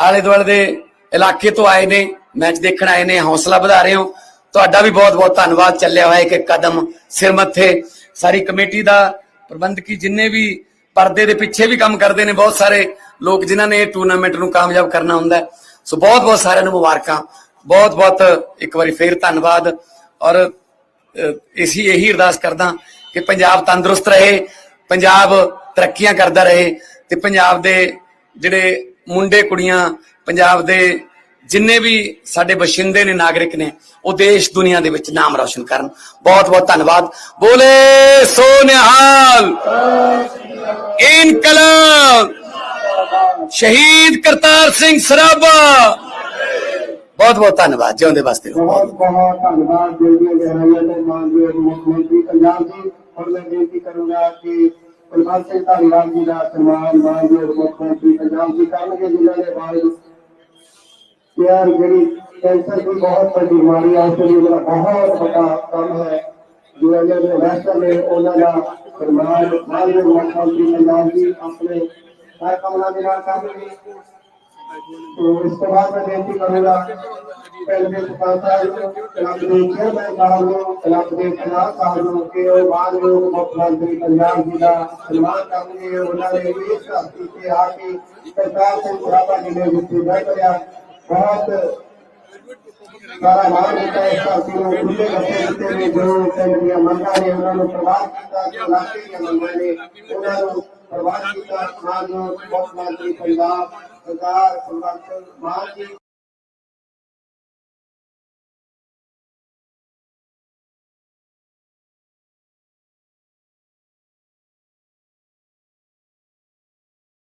ਆਲੇ ਦੁਆਲੇ ਦੇ ਇਲਾਕੇ ਤੋਂ ਆਏ ਨੇ ਮੈਚ ਦੇਖਣ ਆਏ ਨੇ ਹੌਸਲਾ ਵਧਾ ਰਹੇ ਹੋ। ਤੁਹਾਡਾ ਵੀ ਬਹੁਤ ਬਹੁਤ ਧੰਨਵਾਦ। ਚੱਲਿਆ ਹੋਇਆ ਇੱਕ ਕਦਮ ਸਿਰ ਮੱਥੇ। ਸਾਰੀ ਕਮੇਟੀ ਦਾ ਪ੍ਰਬੰਧਕੀ ਜਿੰਨੇ ਵੀ ਪਰਦੇ ਦੇ ਪਿੱਛੇ ਵੀ ਕੰਮ ਕਰਦੇ ਨੇ ਬਹੁਤ ਸਾਰੇ ਲੋਕ ਜਿਨ੍ਹਾਂ ਨੇ ਇਹ ਟੂਰਨਾਮੈਂਟ ਨੂੰ ਕਾਮਯਾਬ ਕਰਨਾ ਹੁੰਦਾ ਸੋ ਬਹੁਤ ਬਹੁਤ ਸਾਰਿਆਂ ਨੂੰ ਮੁਬਾਰਕਾਂ। ਬਹੁਤ ਬਹੁਤ ਇੱਕ ਵਾਰੀ ਫੇਰ ਧੰਨਵਾਦ। ਔਰ ਅਹ, ਇਸੀ ਇਹੀ ਅਰਦਾਸ ਕਰਦਾ ਕਿ ਪੰਜਾਬ ਤੰਦਰੁਸਤ ਰਹੇ। ਪੰਜਾਬ ਤਰੱਕੀਆਂ ਕਰਦਾ ਰਹੇ ਤੇ ਪੰਜਾਬ ਦੇ ਜਿਹੜੇ ਮੁੰਡੇ ਕੁੜੀਆਂ, ਪੰਜਾਬ ਦੇ ਜਿੰਨੇ ਵੀ ਸਾਡੇ ਬਸ਼ਿੰਦੇ ਨੇ ਨਾਗਰਿਕ ਨੇ, ਉਹ ਦੇਸ਼ ਦੁਨੀਆ ਦੇ ਵਿੱਚ ਨਾਮ ਰੌਸ਼ਨ ਕਰਨ। ਬਹੁਤ ਬਹੁਤ ਧੰਨਵਾਦ। ਬੋਲੇ ਸੋ ਨਿਹਾਲ ਇਨਕਲਾਬ। ਸ਼ਹੀਦ ਕਰਤਾਰ ਸਿੰਘ ਸਰਾਭਾ। ਬਹੁਤ ਬਹੁਤ ਧੰਨਵਾਦ। ਜਿਉਂਦੇ ਵਾਸਤੇ ਬਹੁਤ ਬਹੁਤ ਧੰਨਵਾਦ। ਜਿਹੜੀਆਂ ਗਹਿਰਾਈਆਂ ਤੋਂ ਮਾਨਯੋਗ ਮੁੱਖ ਮੰਤਰੀ ਪੰਜਾਬ ਜੀ ਹੁਣ ਮੈਂ ਬੇਨਤੀ ਕਰੂੰਗਾ, ਕਿ ਕੁਲਵੰਤ ਸਿੰਘ ਧਾਲੀਵਾਲ ਜੀ ਦਾ ਸਨਮਾਨ ਮਾਨਯੋਗ ਮੁੱਖ ਮੰਤਰੀ ਪੰਜਾਬ ਜੀ ਕਰਨਗੇ, ਜਿਨ੍ਹਾਂ ਨੇ ਬਾਅਦ ਯਾਰ ਜਿਹੜੀ ਕੈਂਸਰ ਦੀ ਬਹੁਤ ਵੱਡੀ ਬਿਮਾਰੀ ਆ, ਉਸ ਲਈ ਮੇਰਾ ਬਹੁਤ ਵੱਡਾ ਕੰਮ ਹੈ। ਜੋ ਇਹਨਾਂ ਦੇ ਇਨਵੈਸਟਰ ਨੇ ਉਹਨਾਂ ਦਾ ਸਨਮਾਨ ਮਾਨਯੋਗ ਮੁੱਖ ਮੰਤਰੀ ਪੰਜਾਬ ਜੀ ਆਪਣੇ ਹਰ ਕਮਲਾਂ ਦੇ ਨਾਲ ਕਰਨਗੇ। तो इसके बाद मैं बेनती करूंगा पहले सरपंच साहब को क्लब के चेयरमैन साहब को क्लब के प्रधान साहब को के और बाद लोग मुख्यमंत्री पंजाब जी का सन्मान करेंगे उन्होंने इस धरती से आके सरकार से सराबा जिले में बैठ गया बहुत सारा मान देता है इसका कि वो खुले रस्ते रस्ते में जो पिंड ਦੀਆਂ ਮੰਗਾਂ ਨੇ ਉਹਨਾਂ ਨੂੰ ਪ੍ਰਵਾਨ ਕੀਤਾ ਜੋ ਇਲਾਕੇ ਦੀਆਂ ਮੰਗਾਂ ਨੇ ਉਹਨਾਂ ਨੂੰ ਪ੍ਰਵਾਨ ਕੀਤਾ ਮਾਨਯੋਗ ਮੁੱਖ ਮੰਤਰੀ ਪੰਜਾਬ ਸਰਕਾਰ ਭਗਵੰਤ ਮਹਾਰਾਜ ਜੀ